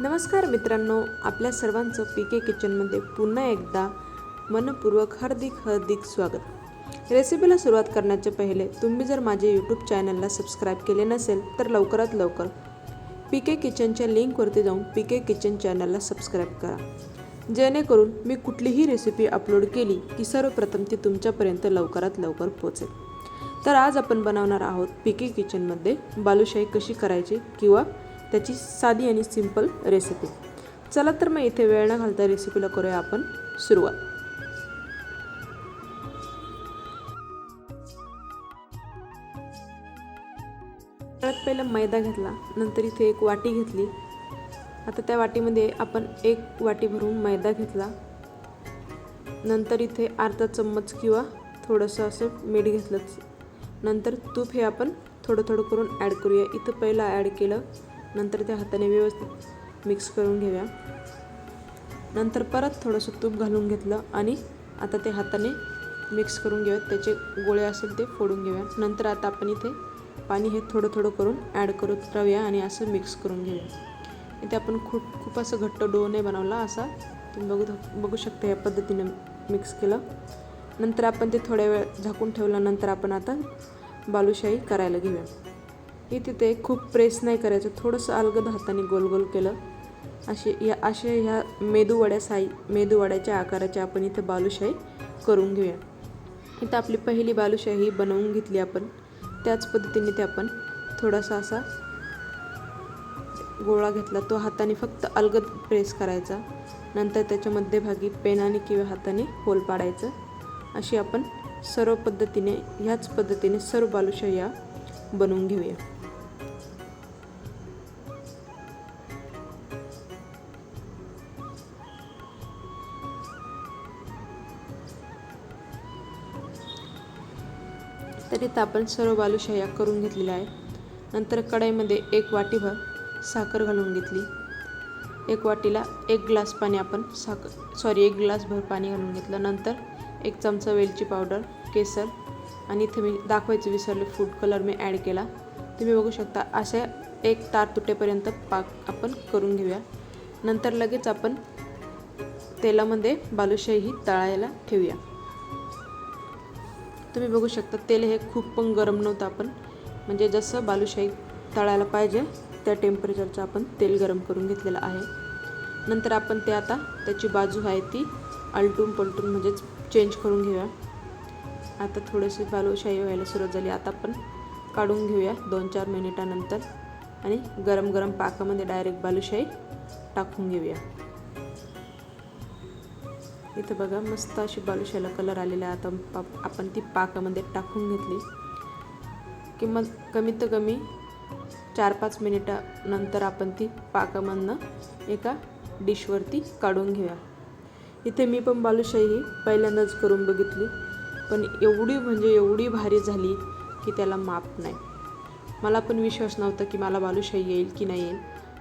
नमस्कार मित्रांनो आपल्या सर्वांचं पी के किचनमध्ये पुन्हा एकदा मनपूर्वक हार्दिक हार्दिक स्वागत. रेसिपीला सुरुवात करण्याचे पहिले तुम्ही जर माझे यूट्यूब चॅनलला सबस्क्राईब केले नसेल तर लवकरात लवकर पी के किचनच्या लिंकवरती जाऊन पी के किचन चॅनलला सबस्क्राईब करा. जेणेकरून मी कुठलीही रेसिपी अपलोड केली की सर्वप्रथम ती तुमच्यापर्यंत लवकरात लवकर पोचेल तर आज आपण बनवणार आहोत पी के किचनमध्ये बालुशाही कशी करायची किंवा त्याची साधी आणि सिंपल रेसिपी. चला तर मग इथे वेळ न घालता रेसिपीला करूया आपण सुरुवात. सगळ्यात पहिला मैदा घेतला नंतर इथे एक वाटी घेतली. आता त्या वाटीमध्ये आपण एक वाटी भरून मैदा घेतला. नंतर इथे अर्धा चम्मच किंवा थोडंसं असं मीठ घेतलंच. नंतर तूप हे आपण थोडं थोडं करून ॲड करूया. इथं पहिलं ॲड केलं नंतर त्या हाताने व्यवस्थित मिक्स करून घेऊया. नंतर परत थोडंसं तूप घालून घेतलं आणि आता ते हाताने मिक्स करून घेऊयात. त्याचे गोळे असेल ते फोडून घेऊया. नंतर आता आपण इथे पाणी हे थोडं थोडं करून ॲड करत राहूया आणि असं मिक्स करून घेऊया. इथे आपण खूप खूप असं घट्ट डो नाही बनवला असा तुम्ही बघू बघू शकता या पद्धतीने मिक्स केलं. नंतर आपण ते थोड्या वेळ झाकून ठेवल्यानंतर आपण आता बालुशाही करायला घेऊया. की तिथे खूप प्रेस नाही करायचं. थोडंसं अलगद हाताने गोल गोल केलं. असे या असे ह्या मेदूवड्या साई मेदूवड्याच्या आकाराच्या आपण इथे बालुशाही करून घेऊया. इथं आपली पहिली बालुशाही बनवून घेतली आपण. त्याच पद्धतीने ते आपण थोडासा असा गोळा घेतला. तो हाताने फक्त अलगद प्रेस करायचा. नंतर त्याच्या मध्यभागी पेनाने किंवा हाताने होल पाडायचं. अशी आपण सर्व पद्धतीने ह्याच पद्धतीने सर्व बालुशाह्या बनवून घेऊया. तर इथं आपण सर्व बालुशाह्या करून घेतलेल्या आहे नंतर कढईमध्ये एक वाटीभर साखर घालून घेतली. एक वाटीला एक ग्लास पाणी आपण साखर सॉरी एक ग्लासभर पाणी घालून घेतलं. नंतर एक चमचा वेलची पावडर केसर आणि इथे मी दाखवायचं विसरले फूड कलर मी ॲड केला. तुम्ही बघू शकता असे एक तार तुटेपर्यंत पाक आपण करून घेऊया. नंतर लगेच आपण तेलामध्ये बालुशाही तळायला ठेवूया. तुम्ही बघू शकता तेल हे खूप पण गरम नव्हतं आपण. म्हणजे जसं बालुशाही तळायला पाहिजे त्या टेम्परेचरचं आपण तेल गरम करून घेतलेलं आहे. नंतर आपण ते आता त्याची बाजू आहे ती आलटून पलटून म्हणजेच चेंज करून घेऊया. आता थोडीशी बालुशाही व्हायला सुरुवात झाली. आता आपण काढून घेऊया दोन चार मिनिटानंतर आणि गरम गरम पाकामध्ये डायरेक्ट बालुशाही टाकून घेऊया. इथं बघा मस्त अशी बालुशाला कलर आलेला आहे. आता पा आपण ती पाकामध्ये टाकून घेतली. किंमत कमीत कमी चार पाच मिनिटानंतर आपण ती पाकामधनं एका डिशवरती काढून घेऊया. इथे मी पण बालुशाही पहिल्यांदाच करून बघितली. पण एवढी म्हणजे एवढी भारी झाली की त्याला माप नाही. मला पण विश्वास नव्हता की मला बालुशाही येईल की नाही येईल.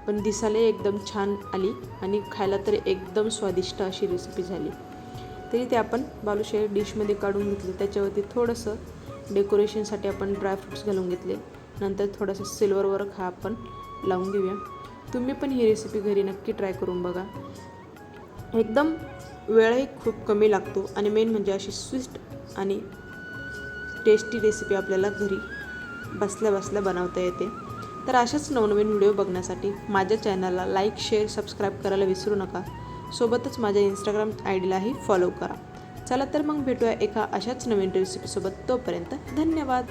पण दिसायला एकदम छान आली आणि खायला तर एकदम स्वादिष्ट अशी रेसिपी झाली. तरी ते आपण बालुशाही डिशमध्ये काढून घेतले. त्याच्यावरती थोडंसं डेकोरेशनसाठी आपण ड्रायफ्रूट्स घालून घेतले. नंतर थोडंसं सिल्वर वर्क हा आपण लावून घेऊया. तुम्ही पण ही रेसिपी घरी नक्की ट्राय करून बघा. एकदम वेळही खूप कमी लागतो आणि मेन म्हणजे अशी स्विस्ट आणि टेस्टी रेसिपी आपल्याला घरी बसल्या बसल्या बनवता येते. तर अशाच नवनवीन व्हिडिओ बघण्यासाठी माझ्या चॅनलला लाईक शेअर सबस्क्राईब करायला विसरू नका. सोबतच माझ्या इंस्टाग्राम आय डीलाही फॉलो करा. चला तर मग भेटूया एका अशाच नवीन रेसिपीसोबत तोपर्यंत धन्यवाद.